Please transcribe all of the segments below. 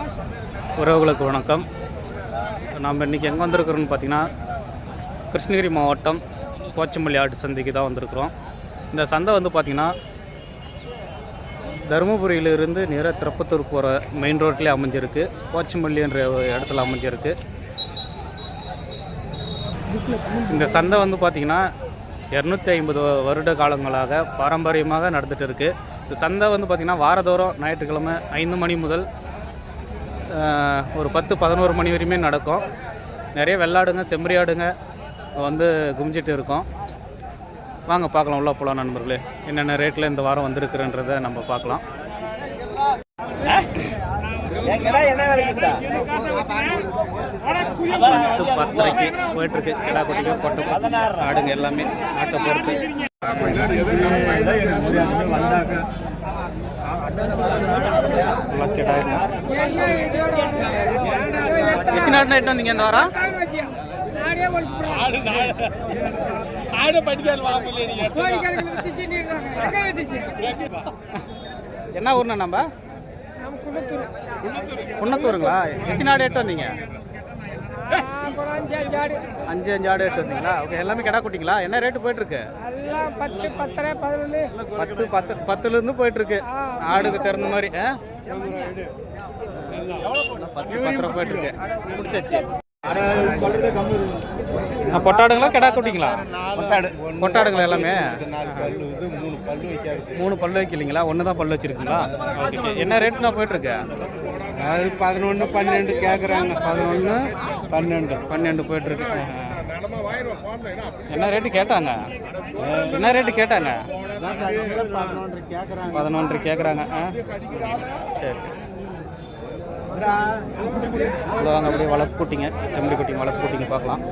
உறவுகளுக்கு வணக்கம். நாம் இன்றைக்கி எங்கே வந்திருக்கிறோன்னு பார்த்தீங்கன்னா கிருஷ்ணகிரி மாவட்டம் போச்சம்பள்ளி ஆட்டு சந்தைக்கு தான் வந்திருக்கிறோம். இந்த சந்தை வந்து பார்த்திங்கன்னா தருமபுரியிலிருந்து நேராக திருப்பத்தூர் போகிற மெயின் ரோட்லேயே அமைஞ்சிருக்கு. போச்சம்பள்ளின்ற ஒரு இடத்துல அமைஞ்சிருக்கு. இந்த சந்தை வந்து பார்த்திங்கன்னா இரநூத்தி ஐம்பது வருட காலங்களாக பாரம்பரியமாக நடந்துகிட்டு இருக்குது இந்த சந்தை வந்து பார்த்திங்கன்னா வாரதோறும் ஞாயிற்றுக்கிழமை ஐந்து மணி முதல் ஒரு பத்து பதினோரு மணி வரையுமே நடக்கும். நிறைய வெள்ளாடுங்க செம்மறியாடுங்க வந்து குமிஞ்சிட்டு இருக்கோம். வாங்க பார்க்கலாம் உள்ளே போகலாம் நண்பர்களே. என்னென்ன ரேட்டில் இந்த வாரம் வந்திருக்குறன்றதை நம்ம பார்க்கலாம். பத்து பத்தரைக்கு போயிட்டுருக்கு. கிடா கொட்டிக்கு கொட்டை ஆடுங்க எல்லாமே நாட்டை பொறுத்து. எத்தனை ஆடு நைட்டு வந்தீங்க இந்த வாரம் என்ன ஊர்ண்ணா நம்ம குன்னத்தூருங்களா எத்தனை ஆடு எட்டு வந்தீங்க அஞ்சு அஞ்சு ஆடு எட்டு வந்தீங்களா? ஓகே எல்லாமே கிடா குட்டிங்களா? என்ன ரேட்டு போயிட்டு இருக்கு பத்து பத்தரை பதினொன்று பத்து பத்து பத்துல இருந்து போயிட்டு இருக்கு ஆடுக்கு திறந்த மாதிரி? பத்து பத்து ரூபா போயிட்டு இருக்கு முடிச்சாச்சு பொட்டாடுங்களா கிடா குட்டிங்களா? பொட்டாடுங்களா எல்லாமே? மூணு பல்லு வைக்கலீங்களா ஒன்று தான் பல்லு வச்சிருக்கீங்களா. என்ன ரேட்னா போயிட்டு இருக்கு அது பதினொன்று பன்னெண்டு கேட்குறாங்க பதினொன்று பன்னெண்டு. பன்னெண்டு போயிட்டு இருக்கு என்ன ரேட்டு கேட்டாங்க? என்ன ரேட்டு கேட்டாங்க? பதினொன்று கேட்குறாங்க பதினொன்று கேட்குறாங்க ஆ. சரி உள்ள வாங்க அப்படியே வளர்ப்பு குட்டிங்க. செம்மறி குட்டிங்க வளர்ப்பு குட்டிங்க பார்க்கலாம்.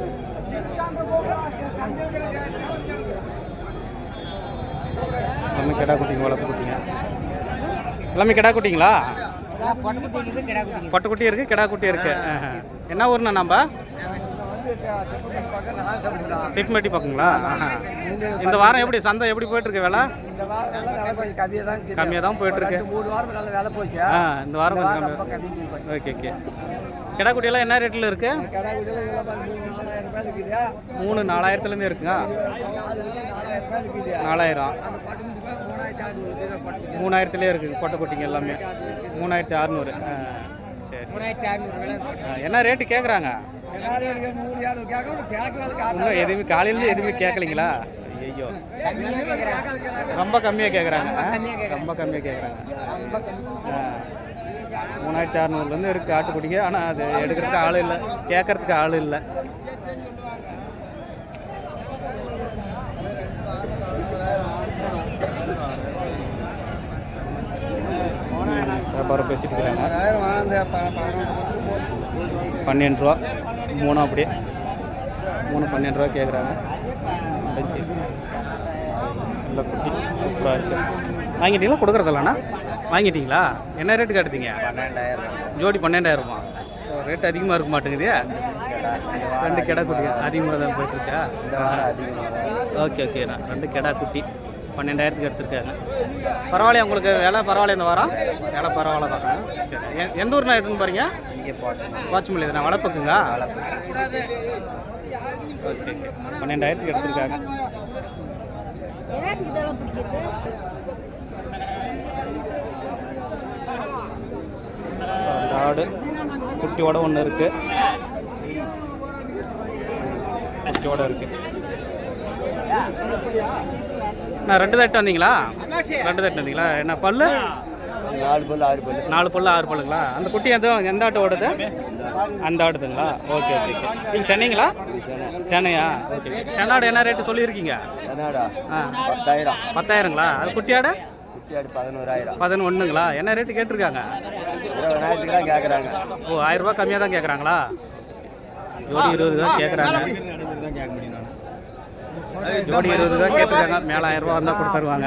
எல்லாமே கிடா குட்டிங்க வளர்ப்பு குட்டிங்க. எல்லாமே கிடா குட்டிங்களா? பட்டுக்குட்டி இருக்கு கிடா குட்டி இருக்கு ஆஹா. என்ன ஊர்ண்ணா நம்ம? திட்மட்டி பக்கங்களா? இந்த வாரம் எப்படி சந்தை எப்படி போயிட்டு இருக்கு வேலை? கம்மியாக தான் போயிட்டு இருக்கு ஆ இந்த வாரம் கொஞ்சம் ஓகே ஓகே. கிடாக்குட்டியெல்லாம் என்ன ரேட்டில் இருக்கு? மூணு இருக்குது மூணு நாலாயிரத்துலேருந்து இருக்குங்க நாலாயிரம். மூணாயிரத்துலேயே இருக்குது கொட்டை குட்டிங்க எல்லாமே. மூணாயிரத்தி அறநூறு. ஆ சரி. ஆ, என்ன ரேட்டு கேட்குறாங்க இன்னும் எதுவுமே காலையில் எதுவுமே கேட்கலீங்களா ஐயோ ரொம்ப கம்மியாக கேட்குறாங்க ரொம்ப கம்மியாக கேட்குறாங்க மூணாயிரத்தி அறநூறுலேருந்து இருக்குது ஆட்டுக்குட்டிங்க ஆனால் அது எடுக்கிறதுக்கு ஆள் இல்லை. கேட்கறதுக்கு ஆள் இல்லை. வியாபாரம் பேசிட்டு இருக்கிறாங்க பன்னெண்டு ரூபா. மூணு அப்படியே. மூணு பன்னெண்டு ரூபா கேட்குறாங்க நல்ல குட்டி சூப்பராக வாங்கிட்டீங்களா? கொடுக்குறதில்லண்ணா வாங்கிட்டீங்களா? என்ன ரேட்டுக்கு எடுத்தீங்க? ஜோடி பன்னெண்டாயிரமா ரேட் அதிகமாக இருக்க மாட்டேங்குது. ரெண்டு கெடா குட்டி அதிகமாக தான் போயிட்டுருக்கா ஓகே ஓகேண்ணா ரெண்டு கெடா குட்டி. பன்னெண்டாயிரத்துக்கு எடுத்திருக்காங்க பரவாயில்லையா உங்களுக்கு? விலை பரவாயில்ல இந்த வாரம்? விலை பரவாயில்ல தான் சரி. எந்த ஊர்னா எடுத்துன்னு பாருங்க. வாட்ச்மல்லி நான் வளர்ப்புக்குங்க ஓகே ஓகே. பன்னெண்டாயிரத்துக்கு எடுத்திருக்காங்க. ஆடு குட்டியோட ஒன்று இருக்கு. குட்டியோட இருக்கு. நான் ரெண்டு தட்டு வந்தீங்களா? ரெண்டு தட்டு வந்தீங்களா? என்ன பல்லு? நாலு பல்லு ஆறு பல்லு. நாலு பல்லு ஆறு பல்லுங்களா? அந்த குட்டி எந்த எந்த ஆட்டு ஓடுது? அந்த ஆடுதுங்களா ஓகே ஓகே இது சென்னைங்களா? சென்னையா? ஓகே சென்னாடு என்ன ரேட்டு சொல்லியிருக்கீங்க? பத்தாயிரம். பத்தாயிரங்களா? அது குட்டியாடு பதினோராயிரம். பதினொன்றுங்களா என்ன ரேட்டு கேட்டிருக்காங்க? இருபதாயிரத்துக்கு தான் கேட்குறாங்க ஓ ஆயிரம் ரூபாய் கம்மியாக தான் கேட்குறாங்களா ஜோடி இருபது தான் கேட்குறாங்க ஜோடி இருபது தான் கேட்டுருக்காங்க. மேலே ஆயிரம் ரூபா வந்தால் கொடுத்துருவாங்க.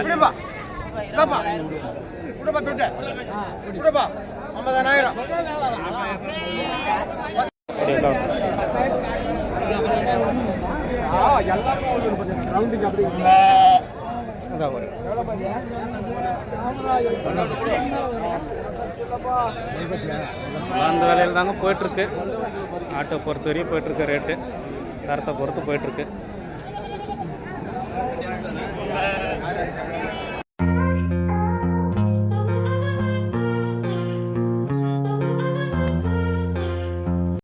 அந்த வேலையில் தாங்க போயிட்டுருக்கு. ஆட்டோ பொறுத்த வரையும் போயிட்டுருக்கு ரேட்டு தரத்தை பொறுத்து போயிட்டுருக்கு.